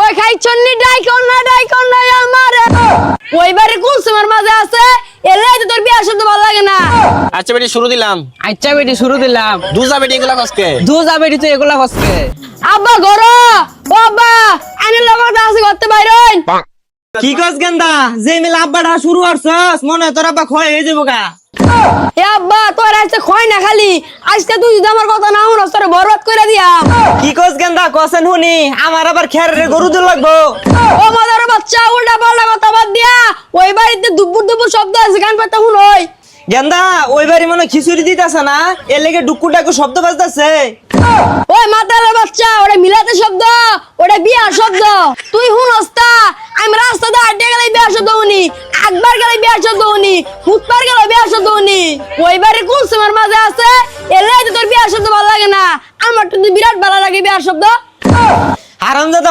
ওই খাইছন্নি ডাইকন না ডাইকন না আমারে। ওই বাড়ি কোন সময়ের মাঝে আছে এলে তো তোর বিয়া শুনতে ভালো লাগে না। আচ্ছা বেটি শুরু দিলাম। আচ্ছা বেটি শুরু দিলাম। দুজা বেটি এগুলা কসকে? দুজা বেটি তো এগুলা হচ্ছে আব্বা ঘর। ও আব্বা আইনের লগত আছে করতে বাইরন কি কস গেন্দা? যে মিলে আব্বাটা শুরু করছস মনে হয় তোর আব্বা ক্ষয় হয়ে যাব গা এ আব্বা তোর আজকে খয় না খালি। আজকে তুই যদি আমার কথা না শুনস তোর বরবাদ করে দিয়া কি কস গেন্দা কসেন শুনি আমার আবার খের গরু দিল লাগবো। ও মাদার বাচ্চা উল্টা পাল্টা কথা বাদ দিয়া ওই বাড়িতে দুপুর দুপুর শব্দ আছে গান পাতা শুন ওই। গেন্দা ওই বাড়ি মনে খিচুড়ি দিতেছে না? এর লেগে ডুকু ডাকু শব্দ বাজতেছে। ওই মাতালের বাচ্চা ওটা মিলাতে শব্দ ওটা বিয়ার শব্দ। তুই শুনস তা আমি রাস্তাতে আড্ডে গেলে বিয়ার শব্দ শুনি একবার গেলে বিয়ার শব্দ শুনি। ওই সময়ের মাঝে আছে? এলে তো তোর বিয়ার শব্দ ভালো লাগে না। আমার তো বিরাট ভালো লাগে বিয়ার শব্দ।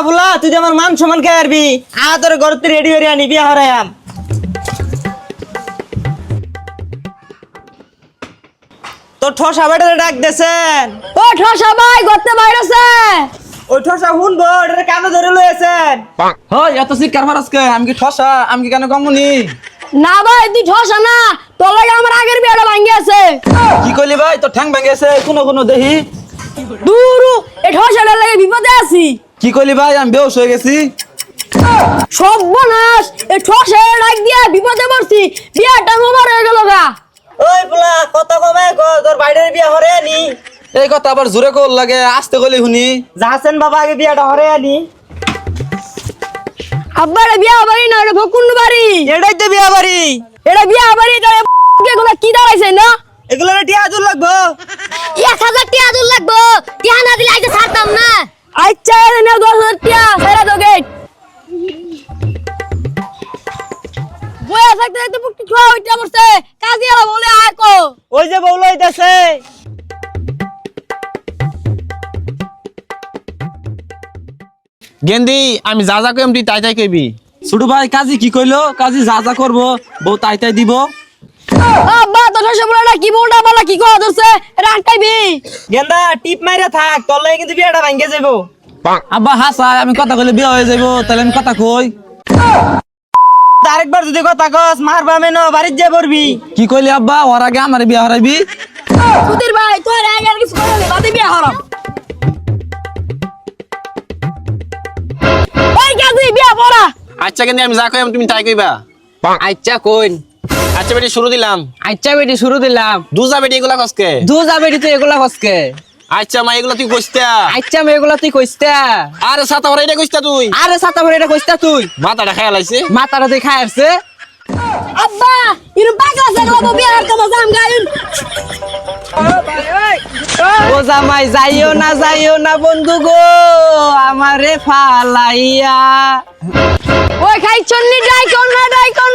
ফুলা তুই আমার মান আরবি আ তোর ঘর রেডি হয়ে আনি বিয়া হরায়াম তোর ঠসা বেটারে ডাক দেছেন। ও ঠসা ভাই করতে বাইরেছে। ওই ঠসা শুনব এটা কানে ধরে লয়েছেন হয় এত শিক্ষার ফারাসকে আমি কি ঠসা আমি কি কেন কমুনি না ভাই তুই ঠসা না। তোর লাগে আমার আগের বিয়াটা ভাঙ্গি আছে কি কইলি ভাই? তো ঠ্যাং ভেঙেছে কোনো কোনো দেহি। দূরু এ ঠসাটার লাগে বিপদে আছি। কি কইলি ভাই? আমি বেউস হয়ে গেছি। সর্বনাশ এই ঠসে ডাক দিয়া বিপদে পড়ছি। বিয়াটা মোবার হয়ে গেল গা। ওই ফুলা কত কমায় গো তোর বাইরের বিয়া হরে আনি এই কথা আবার জোরে কল লাগে আসতে কইলি শুনি। যাচ্ছেন বাবা আগে বিয়াটা হরে আনি আব্বারে বিয়া বাড়ি না এটা ভকুন্ড বাড়ি। এটাই তো বিয়া বাড়ি। এটা বিয়া বাড়ি তাহলে এগুলো কি দাঁড়াইছে না? এগুলো টিয়া আজুর লাগবো। এক হাজার টিয়া দূর লাগবো। টিয়া না দিলে আইতে ছাড়তাম না। আচ্ছা এলে না দশ হাজার টিয়া সেরা তো গেট বয়া থাকতে থাকতে পুকটি ছোয়া হইতে পড়ছে কাজী বলে আয় কো। ওই যে বউলো হইতাছে গেন্দি আমি যা যা কইম তুই তাই তাই কইবি। ছোট ভাই কাজী কি কইলো? কাজী যা যা করব বউ তাই তাই দিব। আব্বা তো ঠসে বলে কি বলটা বলা কি গেন্দা টিপ মাইরা থাক তোর লাগে কিন্তু বিয়াটা ভাঙ্গে যাব আব্বা হাসা আমি কথা কইলে বিয়ে হয়ে যাব তাহলে আমি কথা কই। আরেকবার যদি কথা কস মারবা মেনো বাড়ির যা পড়বি কি কইলি আব্বা ওর আগে আমার বিয়ে হারাইবি? সুধীর ভাই আচ্ছা গেন্দি আমি যা কইম তুমি তাই কইবা। আচ্ছা কইন। আচ্ছা বেটি শুরু দিলাম। আচ্ছা বেটি শুরু দিলাম। দুজা বেটি এগুলা কসকে? দুজা বেটি তো এগুলা হচ্ছে আচ্ছা মা এগুলা তুই কইস্তা। আচ্ছা মা এগুলা তুই কইস্তা? আরে সাতা ভরে এটা কইস্তা তুই? আরে সাতা ভরে এটা কইস্তা তুই? মাথাটা খেয়াল আইছে মাতারা তুই খাই আসছে? আব্বা ইনু পাগলা সাগলা বিয়া হারতে মজাম গায়ুন ও জামাই যাইও না যাইও না বন্ধু গো আমারে ফালাইয়া। ওই খাইছন্নি ডাইকন